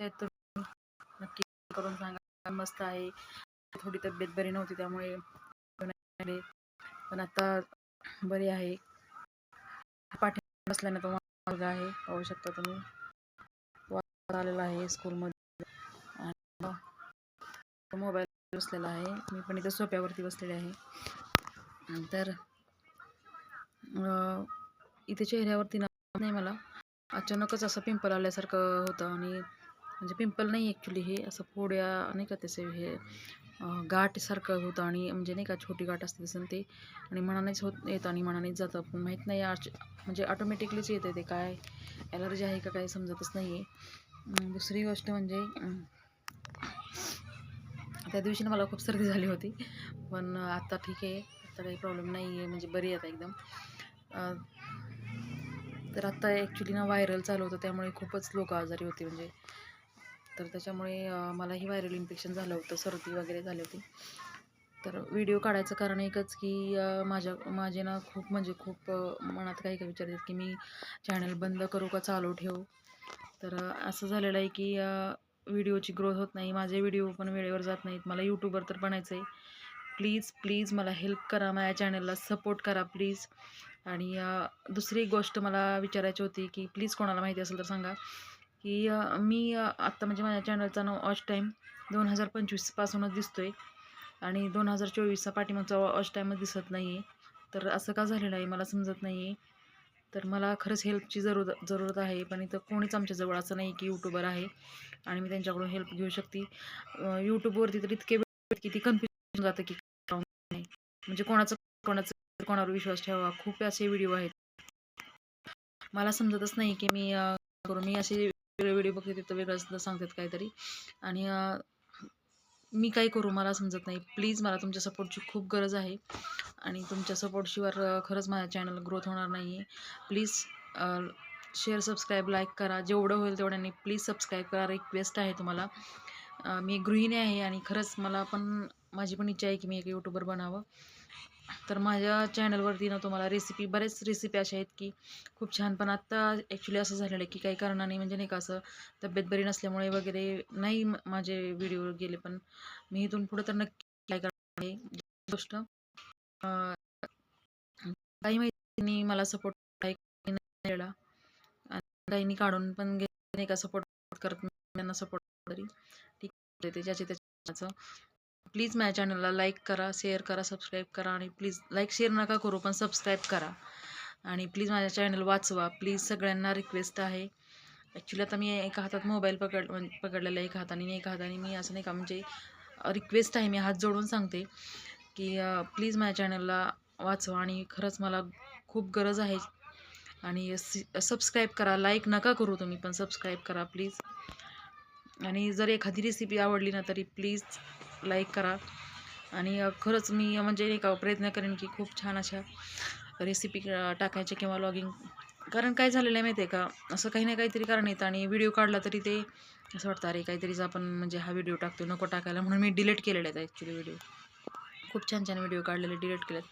कशा आहेत तुम्ही नक्की करून सांगा. मस्त आहे. थोडी तब्येत बरी नव्हती त्यामुळे. पण आता बरी आहे. पाठी बसल्याने तो मार्ग आहे. पाहू शकता तुम्ही. आलेला आहे स्कूलमध्ये. आणि मोबाईल बसलेला आहे. मी पण इथं सोप्यावरती बसलेले आहे. तर अं, इथे चेहऱ्यावरती नाही मला. अचानकच असं पिंपल आल्यासारखं होतं आणि म्हणजे पिंपल नाही ॲक्च्युली हे असं फोड्या नाही का त्याचे हे गाठसारखं होतं आणि म्हणजे नाही का छोटी गाठ असते तसं ते आणि मनानेच होत येतं आणि मनानेच जातं. पण माहीत नाही आच म्हणजे ऑटोमॅटिकलीच येतं ते काय ॲलर्जी आहे का काय समजतच नाही आहे दुसरी गोष्ट म्हणजे त्या दिवशी मला खूप सर्दी झाली होती पण आता ठीक आहे आता काही प्रॉब्लेम नाही आहे म्हणजे बरी आता एकदम. तर आत्ता ॲक्च्युली ना व्हायरल चालू होतं त्यामुळे खूपच लोक आजारी होते म्हणजे. तर त्याच्यामुळे मलाही व्हायरल इन्फेक्शन झालं होतं सर्दी वगैरे झाली होती. तर व्हिडिओ काढायचं कारण एकच की माझ्या माझे ना खूप म्हणजे खूप मनात काही काही विचारतात की मी चॅनल बंद करू का चालू ठेवू? तर असं झालेलं आहे की व्हिडिओची ग्रोथ होत नाही माझे व्हिडिओ पण वेळेवर जात नाहीत मला यूट्यूबर तर बनायचं आहे प्लीज प्लीज मला हेल्प करा माझ्या चॅनलला सपोर्ट करा प्लीज. आणि दुसरी गोष्ट मला विचारायची होती की प्लीज कोणाला माहिती असेल तर सांगा. की मी आत्ता म्हणजे माझ्या चॅनलचा नाव ऑच टाईम दोन हजार पंचवीसपासूनच दिसतो आहे आणि दोन हजार चोवीसचा पाठीमागचा ऑच टाईमच दिसत नाही आहे तर असं का झालेलं आहे मला समजत नाही आहे तर मला खरंच हेल्पची जरूर जरूरत आहे. पण इथं कोणीच आमच्याजवळ असं नाही की यूट्यूबर आहे. आणि मी त्यांच्याकडून हेल्प घेऊ शकते. यूट्यूबवरती तर इतके वेळ की ती कन्फ्युजन जातं की नाही. म्हणजे कोणाचं कोणाचं कोणावर विश्वास ठेवा खूप असे व्हिडिओ आहेत. मला समजतच नाही की मी करून मी असे वेगळे व्हिडिओ बघते तिथं वेगळंच सांगतात काहीतरी. आणि मी काय करू मला समजत नाही. प्लीज मला तुमच्या सपोर्टची खूप गरज आहे. आणि तुमच्या सपोर्टशिवाय खरंच माझ्या चॅनल ग्रोथ होणार नाही आहे प्लीज शेअर सबस्क्राईब लाईक करा. जेवढं होईल तेवढ्याने प्लीज सबस्क्राईब करा. रिक्वेस्ट आहे तुम्हाला. मी गृहिणी आहे आणि खरंच मला पण माझी पण इच्छा आहे की मी एक यूट्यूबर बनावं. तर माझ्या चॅनलवरती ना तुम्हाला रेसिपी बरेच रेसिपी अशा आहेत की खूप छान. पण आत्ता ॲक्च्युली असं झालेलं आहे की काही कारणाने म्हणजे नाही का असं तब्येत बरी नसल्यामुळे वगैरे नाही माझे व्हिडिओ गेले. पण मी इथून पुढे तर नक्की काय करणार आहे. गोष्ट काही माहिती मला सपोर्ट केला आणि काहींनी काढून पण घेतलं नाही का सपोर्ट करत नाही, त्यांना सपोर्ट तरी ठीक आहे ते ज्याचे प्लीज माझ्या चॅनलला लाईक करा शेअर करा सबस्क्राईब करा आणि प्लीज लाईक शेअर नका करू पण सबस्क्राईब करा. आणि प्लीज माझ्या चॅनल वाचवा. प्लीज सगळ्यांना रिक्वेस्ट आहे. ॲक्च्युली आता मी एका हातात मोबाईल पकड पकडलेला एका हाताने एका हाताने मी असं नाही का म्हणजे रिक्वेस्ट आहे. मी हात जोडून सांगते की प्लीज माझ्या चॅनलला वाचवा आणि खरंच मला खूप गरज आहे. आणि सबस्क्राईब करा लाईक नका करू तुम्ही पण सबस्क्राईब करा प्लीज. आणि जर एखादी रेसिपी आवडली ना तरी प्लीज लाईक करा. आणि खरंच मी म्हणजे नाही का प्रयत्न करेन की खूप छान अशा रेसिपी टाकायच्या किंवा लॉगिंग कारण काय झालेलं आहे माहिती आहे का? असं काही ना काहीतरी कारण येतं आणि व्हिडिओ काढला तरी ते असं वाटतं अरे काहीतरीच आपण म्हणजे हा व्हिडिओ टाकतो नको टाकायला. म्हणून मी डिलीट केलेले आहेत ॲक्च्युली व्हिडिओ खूप छान छान व्हिडिओ काढलेले डिलीट केलेत.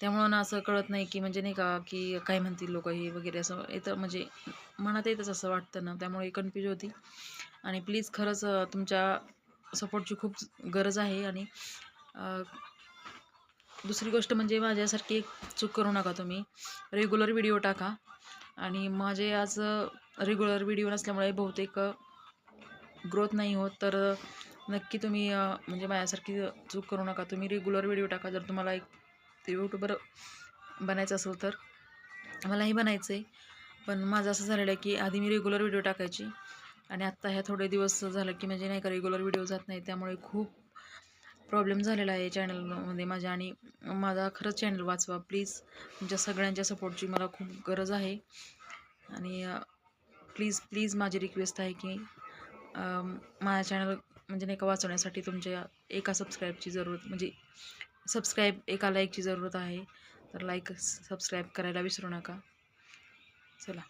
त्यामुळं ना असं कळत नाही की म्हणजे नाही का की काय म्हणतील लोक हे वगैरे असं येतं म्हणजे मनात येतच असं वाटतं ना. त्यामुळे कन्फ्यूज होती. आणि प्लीज खरंच तुमच्या सपोर्टची खूप गरज आहे आणि दुसरी गोष्ट म्हणजे माझ्यासारखी एक चूक करू नका तुम्ही. रेग्युलर व्हिडिओ टाका. आणि माझे आज रेग्युलर व्हिडिओ नसल्यामुळे बहुतेक ग्रोथ नाही होत. तर नक्की तुम्ही म्हणजे माझ्यासारखी चूक करू नका. तुम्ही रेग्युलर व्हिडिओ टाका. जर तुम्हाला एक यूट्यूबर बनायचं असेल तर. मलाही बनायचं आहे पण माझं असं झालेलं आहे की आधी मी रेग्युलर व्हिडिओ टाकायची. आणि आत्ता ह्या थोडे दिवस झालं की म्हणजे नाही का रेग्युलर व्हिडिओ जात नाही त्यामुळे खूप प्रॉब्लेम झालेला आहे चॅनलमध्ये माझ्या आणि माझा खरंच चॅनल वाचवा प्लीज तुमच्या सगळ्यांच्या सपोर्टची मला खूप गरज आहे. आणि प्लीज प्लीज माझी रिक्वेस्ट आहे की माझ्या चॅनल म्हणजे नाही का वाचवण्यासाठी तुमच्या एका सबस्क्राईबची जरूरत म्हणजे सबस्क्राईब एका लाईकची जरूरत आहे. तर लाईक सबस्क्राईब करायला विसरू नका. चला.